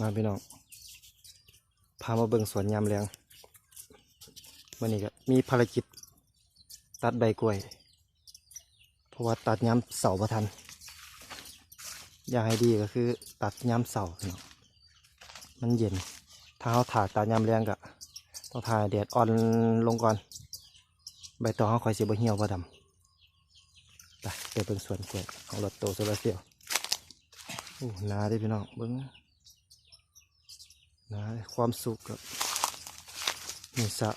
มาพี่น้องพามาเบิ่งสวนยามแรงวันนี้ก็มีภารกิจตัดใบกล้วย เพราะว่าตัดย้ำเสาประทัน อยากให้ดีก็คือตัดย้ำเสาพี่น้องมันเย็น ถ้าเขาถาดตัดย้ำแรงก็ต้องทาแดดอ่อนลงก่อน ใบตองเขาคอยเสียบเหี่ยวบ่ดำไปไปเบิ่งสวนกล้วยของรถโตโซลาเซลล์โอ้นาด้พี่น้องเบิ่ง นาเด้ความสุขกับนี่สะ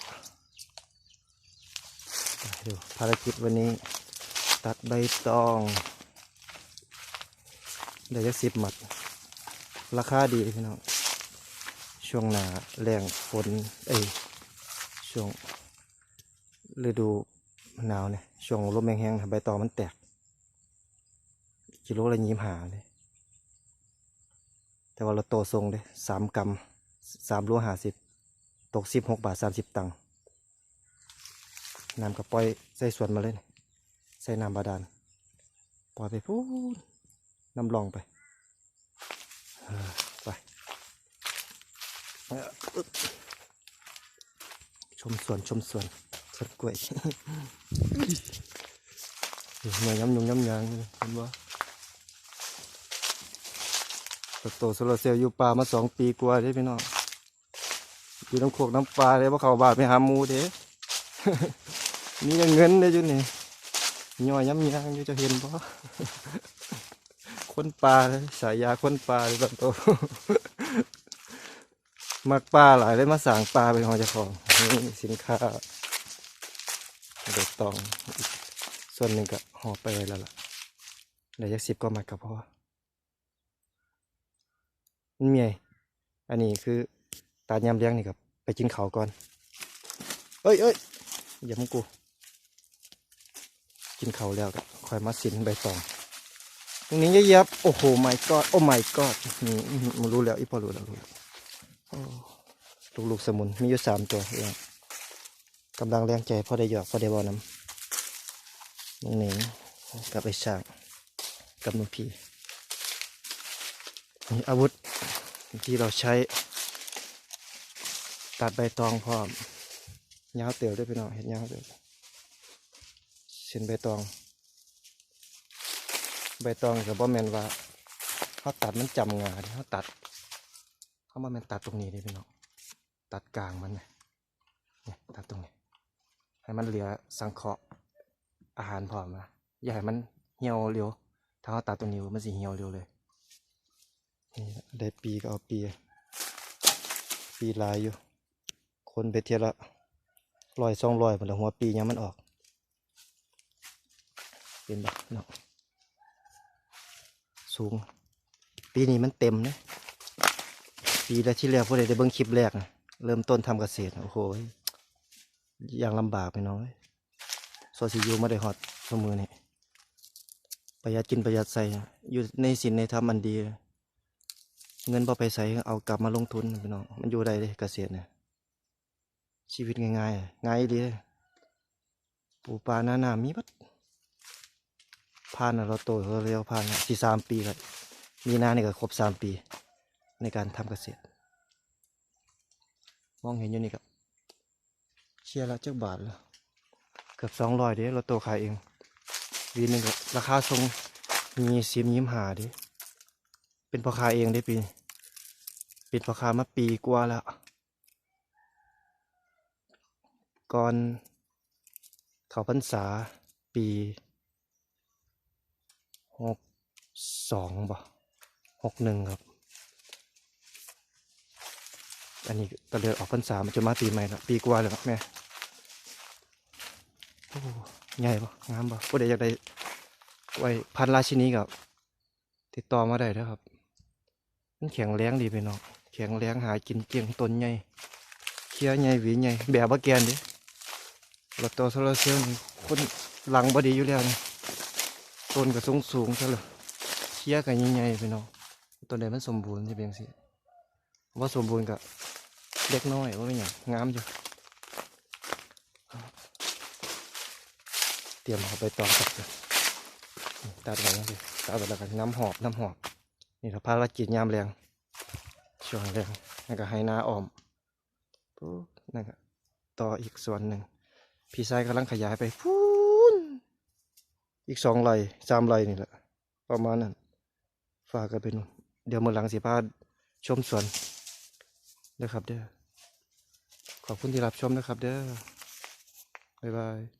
ดูภารกิจวันนี้ตัดใบตอง ได้จักสิบหมัด ราคาดีพี่น้องช่วงหนาแรงฝนเอ้ยช่วงฤดูหนาวเนี่ยช่วงลมแห้งๆใบตองมันแตกกิโลละยี่ห้าเลยแต่ว่าเราโตทรงเลยสามกรัม สามโลห้าสิบตกสิบหกบาทสามสิบตังค์น้ำกระปล่อยใส่สวนมาเลยใส่น้ำบาดาลปล่อยไปพูนน้ำลองไปไป ชมสวนชมสวนสวนกล้วยเหนื่อยย้ำยุงย้ำยางเห็นบ่โตโซลาเซลล์อยู่ป่ามาสองปีกว่าเด้พี่น้อง อยู่น้ำโขกน้ำปลาเลยว่าเขาบาดไปหาหมูเด้มีแต่เงินเด้จุนี่ย่อยย้ำยางอยู่จะเห็นปะคนปลาเลยสายยาคนปลาเลยตอนโตมักปลาหลายเลยมาสั่งปลาเป็นของเจ้าของนี่สินค้าเด็ดตองส่วนหนึ่งก็ห่อไปไว้แล้วล่ะเดี๋ยวยักสิบก็มัดกับพ่อมันมีไงอันนี้คือ ตาดยำเลี้ยงนี่ครับ ไปกินเขาก่อน เอ้ยเอ้ยอย่ามึงกู กินเขาแล้วก็คอยมาสินใบตอง ตรงนี้เยับโอ้โหไม่กอด โอ้ไม่กอดนี่มันรู้แล้วอีพอรู้แล้วรู้แล้วลูกสมุนมีอยู่สามตัวเองกำลังแรงใจพอได้หยอกพอได้บอน้ำน้องหน่งกับไอ้ช่างกับนุ่งพีนี่อาวุธที่เราใช้ ตัดใบตองพร้อมยาวเตียวด้วยพี่น้องเห็นยาวเตียวเส้นใบตอง ใบตองกับบ่แมนว่าเขาตัดมันจำงาเด้เขาตัด เขาบ่แมนตัดตรงนี้เลยพี่น้องตัดกลางมันเนี่ยเนี่ยตัดตรงนี้ ให้มันเหลือสังเคราะห์อาหารพร้อมนะอย่าให้มันเหี่ยวเร็วถ้าเขาตัดตรงนี้มันสิเหี่ยวเร็วเลยนี่ได้ปีก็เอาปีปีลายอยู่ คนไปเทียละร้อยสองร้อยหมดแล้วหัวปียังมันออก เป็นแบบเนาะสูง ปีนี้มันเต็มเลยปีแรกที่แล้วพวกเด็กได้เบิ้งคลิปแรกนะเริ่มต้นทำเกษตรโอ้โหอย่างลำบากไปน้อยโซซิอยูมาได้ฮอตสมือนี่ประหยัดกินประหยัดใส่อยู่ในสินในธรรมอันดี เงินพอไปใส่เอากลับมาลงทุนพี่น้องมันอยู่ได้เลยเกษตรเนี่ย ชีวิตง่ายๆอะง่ายดีเลยปูปลาหน้าหนามีบัดผ่านเราโตเราเร็วผ่านสี่สามปีแล้วมีนานี่ก็ครบสามปี ในการทำเกษตร มองเห็นอยู่นี่ครับ เชียร์ละเจ้าบาทแล้วเกือบสองร้อยเด้เราโตขายเองวีหนึงก็ราคาทรงมีสิบยิ้มหาดิเป็นพ่อค้าเองได้ปี เป็นพ่อค้ามาปีกว่าแล้ว ก่อนเขาพรรษาปีหกสองบ่หกหนึ่งครับ อันนี้ก็เลยออกพรรษามันจะมาปีใหม่ล้วปีกว่าแล้วครับแม่โอ้ใหญ่ปะงามปะผู้ใดอยากได้ไว้พันราชินีกับ ติดต่อมาได้นะครับ มันแข็งแรงดีไปเนาะแข็งแรงหากินเกียงต้นใหญ่เคี้ยวใหญ่หวีใหญ่แบบว่าแกนดิ รถตัวโซลาร์เซลล์คนหลังบดีอยู่แล้วนี่ต้นก็สูงสูงซะเลยเคี้ยกันใหญ่ๆไปเนาะต้นใดมันสมบูรณ์จะเป็นสิว่าสมบูรณ์กับเล็กน้อยว่าเป็นอย่งงามอยู่เตรียมเอาไปตองตัดเลยตัดไว้ยังสิตัดไปแล้วกันน้ำหอบน้ำหอบนี่เราภารกิจยามแรงช่วงแรกนั่นก็ให้นาอ้อมปุ๊บนั่นก็ต่ออีกส่วนหนึ่ง พี่ชายกำลังขยายไปพูนอีกสองไร่สามไร่นี่แหละ ประมาณนั้น ฝากกันไปนู่นเดี๋ยวมือหลังสีพาชมสวนนะครับเด้อขอบคุณที่รับชมนะครับเด้อบ๊ายบาย